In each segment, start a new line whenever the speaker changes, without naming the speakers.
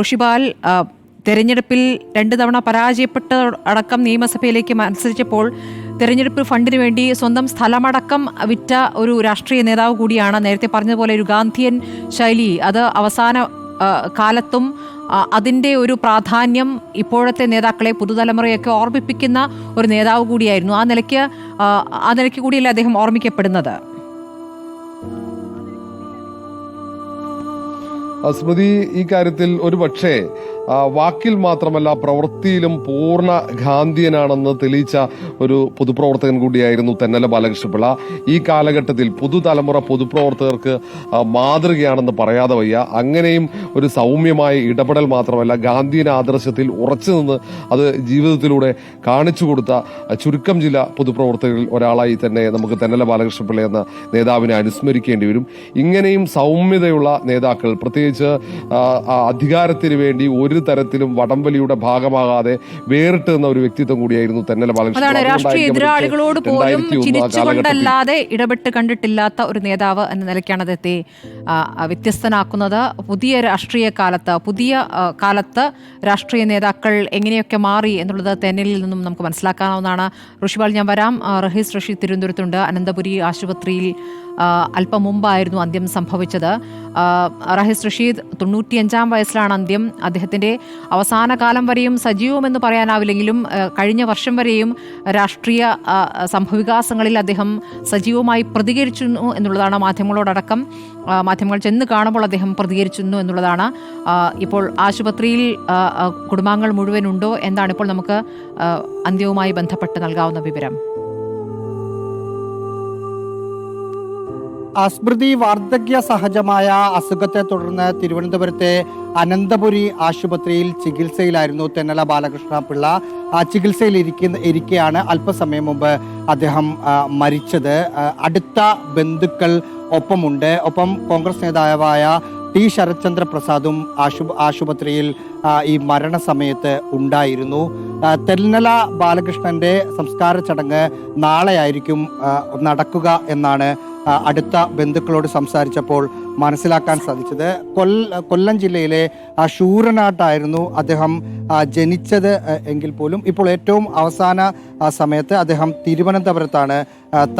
ഋഷിപാൽ തെരഞ്ഞെടുപ്പിൽ രണ്ട് തവണ പരാജയപ്പെട്ട അടക്കം നിയമസഭയിലേക്ക് മത്സരിച്ചപ്പോൾ തെരഞ്ഞെടുപ്പ് ഫണ്ടിന് വേണ്ടി സ്വന്തം സ്ഥലമടക്കം വിറ്റ ഒരു രാഷ്ട്രീയ നേതാവ് കൂടിയാണ് നേരത്തെ പറഞ്ഞതുപോലെ ഒരു ഗാന്ധിയൻ ശൈലി. അത് അവസാന കാലത്തും അതിന്റെ ഒരു പ്രാധാന്യം ഇപ്പോഴത്തെ നേതാക്കളെ പുതുതലമുറയൊക്കെ ഓർമ്മിപ്പിക്കുന്ന ഒരു നേതാവ് കൂടിയായിരുന്നു. ആ നിലയ്ക്ക് ആ നിലയ്ക്ക് കൂടിയല്ലേ അദ്ദേഹം ഓർമ്മിക്കപ്പെടുന്നത്?
സ്മൃതി ഈ കാര്യത്തിൽ ഒരു പക്ഷേ വാക്കിൽ മാത്രമല്ല പ്രവൃത്തിയിലും പൂർണ ഗാന്ധിയനാണെന്ന് തെളിയിച്ച ഒരു പൊതുപ്രവർത്തകൻ കൂടിയായിരുന്നു തെന്നല ബാലകൃഷ്ണപിള്ള. ഈ കാലഘട്ടത്തിൽ പുതുതലമുറ പൊതുപ്രവർത്തകർക്ക് മാതൃകയാണെന്ന് പറയാതെ വയ്യ. അങ്ങനെയും ഒരു സൗമ്യമായ ഇടപെടൽ മാത്രമല്ല ഗാന്ധിയൻ ആദർശത്തിൽ ഉറച്ചു നിന്ന് അത് ജീവിതത്തിലൂടെ കാണിച്ചു കൊടുത്ത ചുരുക്കം ചില പൊതുപ്രവർത്തകരിൽ ഒരാളായി തന്നെ നമുക്ക് തെന്നല ബാലകൃഷ്ണപിള്ള എന്ന നേതാവിനെ അനുസ്മരിക്കേണ്ടി വരും. ഇങ്ങനെയും സൗമ്യതയുള്ള നേതാക്കൾ പ്രത്യേകിച്ച് അധികാരത്തിന് വേണ്ടി ഒരു തരത്തിലും വടംവലിയുടെ ഭാഗമാകാതെ വേറിട്ട് നിന്ന ഒരു വ്യക്തിത്വം കൂടിയായിരുന്നു തെന്നല
ബാലകൃഷ്ണൻ. രാഷ്ട്രീയ എതിരാളികളോട് പോലും
2001
ചിരിച്ചുകൊണ്ടല്ലാതെ ഇടപെട്ട് കണ്ടിട്ടില്ലാത്ത ഒരു നേതാവ് എന്ന നിലയ്ക്കാണ് അദ്ദേഹത്തെ വ്യത്യസ്തനാക്കുന്നത്. പുതിയ രാഷ്ട്രീയ കാലത്ത് പുതിയ കാലത്ത് രാഷ്ട്രീയ നേതാക്കൾ എങ്ങനെയൊക്കെ മാറി എന്നുള്ളത് തെന്നലിൽ നിന്നും നമുക്ക് മനസ്സിലാക്കാവുന്നതാണ്. ഋഷിപാൽ ഞാൻ വരാം. റഹീസ് റഷീദ് തിരുവനന്തപുരത്തുണ്ട്. അനന്തപുരി ആശുപത്രിയിൽ അല്പം മുമ്പായിരുന്നു അന്ത്യം സംഭവിച്ചത്. റഹിസ് റഷീദ് തൊണ്ണൂറ്റിയഞ്ചാം വയസ്സിലാണ് അന്ത്യം. അദ്ദേഹത്തിന്റെ അവസാന കാലം വരെയും സജീവമെന്ന് പറയാനാവില്ലെങ്കിലും കഴിഞ്ഞ വർഷം വരെയും രാഷ്ട്രീയ സംഭവവികാസങ്ങളിൽ അദ്ദേഹം സജീവമായി പ്രതികരിച്ചിരുന്നു എന്നുള്ളതാണ് മാധ്യമങ്ങളോടക്കം. മാധ്യമങ്ങൾ ചെന്ന് കാണുമ്പോൾ അദ്ദേഹം പ്രതികരിച്ചിരുന്നു എന്നുള്ളതാണ്. ഇപ്പോൾ ആശുപത്രിയിൽ കുടുംബാംഗങ്ങൾ മുഴുവനുണ്ടോ? എന്താണ് ഇപ്പോൾ നമുക്ക് അന്ത്യവുമായി ബന്ധപ്പെട്ട് നൽകാവുന്ന വിവരം.
അസ്മൃതി വാർദ്ധക്യ സഹജമായ അസുഖത്തെ തുടർന്ന് തിരുവനന്തപുരത്തെ അനന്തപുരി ആശുപത്രിയിൽ ചികിത്സയിലായിരുന്നു തെന്നല ബാലകൃഷ്ണ പിള്ള. ആ ചികിത്സയിൽ ഇരിക്കുന്ന ഇരിക്കെയാണ് അല്പസമയം മുമ്പ് അദ്ദേഹം മരിച്ചത്. അടുത്ത ബന്ധുക്കൾ ഒപ്പമുണ്ട്. ഒപ്പം കോൺഗ്രസ് നേതാവായ ടി ശരത്ചന്ദ്ര പ്രസാദും ആശു ആശുപത്രിയിൽ ഈ മരണസമയത്ത് ഉണ്ടായിരുന്നു. തെന്നല ബാലകൃഷ്ണന്റെ സംസ്കാര ചടങ്ങ് നാളെയായിരിക്കും നടക്കുക എന്നാണ് അടുത്ത ബന്ധുക്കളോട് സംസാരിച്ചപ്പോൾ മനസ്സിലാക്കാൻ സാധിച്ചത്. കൊല്ല കൊല്ലം ജില്ലയിലെ ശൂരനാട്ടായിരുന്നു അദ്ദേഹം ജനിച്ചത് എങ്കിൽ പോലും. ഇപ്പോൾ ഏറ്റവും അവസാന സമയത്ത് അദ്ദേഹം തിരുവനന്തപുരത്താണ്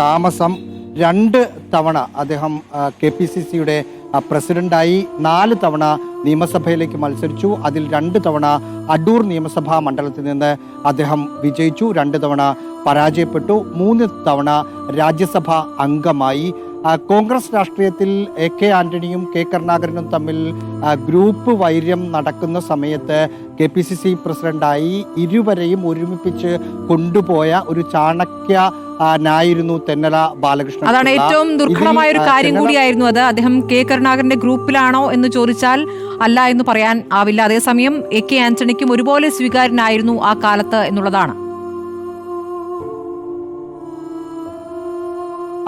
താമസം. രണ്ട് തവണ അദ്ദേഹം കെ പി സി സിയുടെ പ്രസിഡന്റായി നാല് തവണ നിയമസഭയിലേക്ക് മത്സരിച്ചു. അതിൽ രണ്ട് തവണ അടൂർ നിയമസഭാ മണ്ഡലത്തിൽ നിന്ന് അദ്ദേഹം വിജയിച്ചു. രണ്ട് തവണ പരാജയപ്പെട്ടു. മൂന്ന് തവണ രാജ്യസഭ അംഗമായി കോൺഗ്രസ് രാഷ്ട്രീയത്തിൽ എ കെ ആന്റണിയും കെ കരുണാകരനും തമ്മിൽ ഗ്രൂപ്പ് വൈര്യം നടക്കുന്ന സമയത്ത് കെ പി സി സി പ്രസിഡന്റായി ഇരുവരെയും ഒരുമിപ്പിച്ച് കൊണ്ടുപോയ ഒരു ചാണക്യ ായിരുന്നു നായിരുന്നു തെന്നല ബാലകൃഷ്ണൻ
അതാണ് ഏറ്റവും ദുർഘടമായ ഒരു കാര്യം കൂടിയായിരുന്നു അത്. അദ്ദേഹം കെ കരുണാകരന്റെ ഗ്രൂപ്പിലാണോ എന്ന് ചോദിച്ചാൽ അല്ല എന്ന് പറയാൻ ആവില്ല. അതേസമയം എ കെ ആന്റണിക്കും ഒരുപോലെ സ്വീകാര്യനായിരുന്നു ആ കാലത്ത് എന്നുള്ളതാണ്.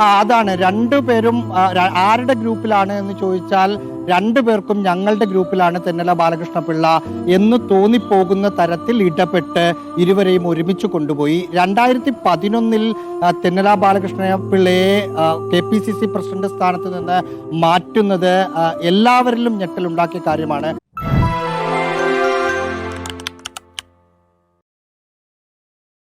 അതാണ്. രണ്ടുപേരും പേരും ആരുടെ ഗ്രൂപ്പിലാണ് എന്ന് ചോദിച്ചാൽ രണ്ടു പേർക്കും ഞങ്ങളുടെ ഗ്രൂപ്പിലാണ് തെന്നല ബാലകൃഷ്ണ പിള്ള എന്ന് തോന്നിപ്പോകുന്ന തരത്തിൽ ഇടപെട്ട് ഇരുവരെയും ഒരുമിച്ച് കൊണ്ടുപോയി. രണ്ടായിരത്തി പതിനൊന്നിൽ Thennala Balakrishna പിള്ളയെ K P C C president സ്ഥാനത്ത് നിന്ന് മാറ്റുന്നത് എല്ലാവരിലും ഞെട്ടലുണ്ടാക്കിയ കാര്യമാണ്.